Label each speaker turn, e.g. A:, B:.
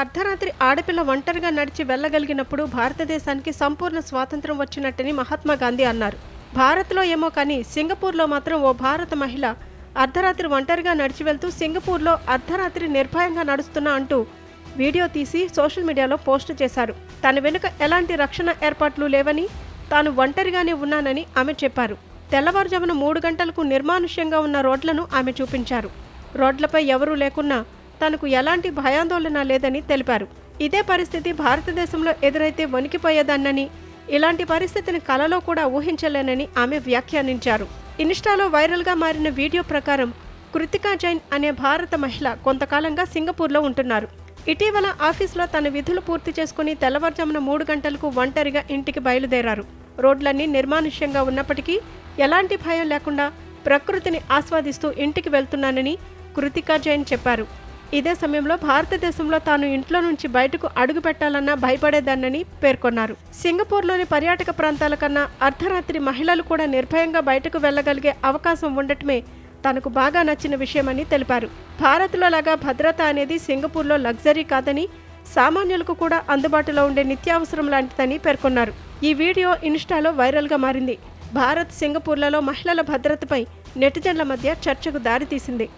A: అర్ధరాత్రి ఆడపిల్ల ఒంటరిగా నడిచి వెళ్ళగలిగినప్పుడు భారతదేశానికి సంపూర్ణ స్వాతంత్రం వచ్చినట్టని మహాత్మా గాంధీ అన్నారు. భారత్లో ఏమో కానీ సింగపూర్లో మాత్రం ఓ భారత మహిళ అర్ధరాత్రి ఒంటరిగా నడిచి వెళ్తూ సింగపూర్లో అర్ధరాత్రి నిర్భయంగా నడుస్తున్నా అంటూ వీడియో తీసి సోషల్ మీడియాలో పోస్ట్ చేశారు. తన వెనుక ఎలాంటి రక్షణ ఏర్పాట్లు లేవని తాను ఒంటరిగానే ఉన్నానని ఆమె చెప్పారు. తెల్లవారుజామున మూడు గంటలకు నిర్మానుష్యంగా ఉన్న రోడ్లను ఆమె చూపించారు. రోడ్లపై ఎవరూ లేకున్నా తనకు ఎలాంటి భయాందోళన లేదని తెలిపారు. ఇదే పరిస్థితి భారతదేశంలో ఎదురైతే వణికిపోయేదాన్నని ఇలాంటి పరిస్థితిని కలలో కూడా ఊహించలేనని ఆమె వ్యాఖ్యానించారు. ఇన్స్టాలో వైరల్గా మారిన వీడియో ప్రకారం కృతికా జైన్ అనే భారత మహిళ కొంతకాలంగా సింగపూర్లో ఉంటున్నారు. ఇటీవల ఆఫీస్లో తన విధులు పూర్తి చేసుకుని తెల్లవారుజామున మూడు గంటలకు ఒంటరిగా ఇంటికి బయలుదేరారు. రోడ్లన్నీ నిర్మానుష్యంగా ఉన్నప్పటికీ ఎలాంటి భయం లేకుండా ప్రకృతిని ఆస్వాదిస్తూ ఇంటికి వెళ్తున్నానని కృతికా జైన్ చెప్పారు. ఇదే సమయంలో భారతదేశంలో తాను ఇంట్లో నుంచి బయటకు అడుగు పెట్టాలన్నా భయపడేదాన్నని పేర్కొన్నారు. సింగపూర్లోని పర్యాటక ప్రాంతాల కన్నా అర్ధరాత్రి మహిళలు కూడా నిర్భయంగా బయటకు వెళ్ళగలిగే అవకాశం ఉండటమే తనకు బాగా నచ్చిన విషయమని తెలిపారు. భారత్లో లాగా భద్రత అనేది సింగపూర్లో లగ్జరీ కాదని సామాన్యులకు కూడా అందుబాటులో ఉండే నిత్యావసరం లాంటిదని పేర్కొన్నారు. ఈ వీడియో ఇన్స్టాలో వైరల్గా మారింది. భారత్ సింగపూర్లలో మహిళల భద్రతపై నెటిజన్ల మధ్య చర్చకు దారితీసింది.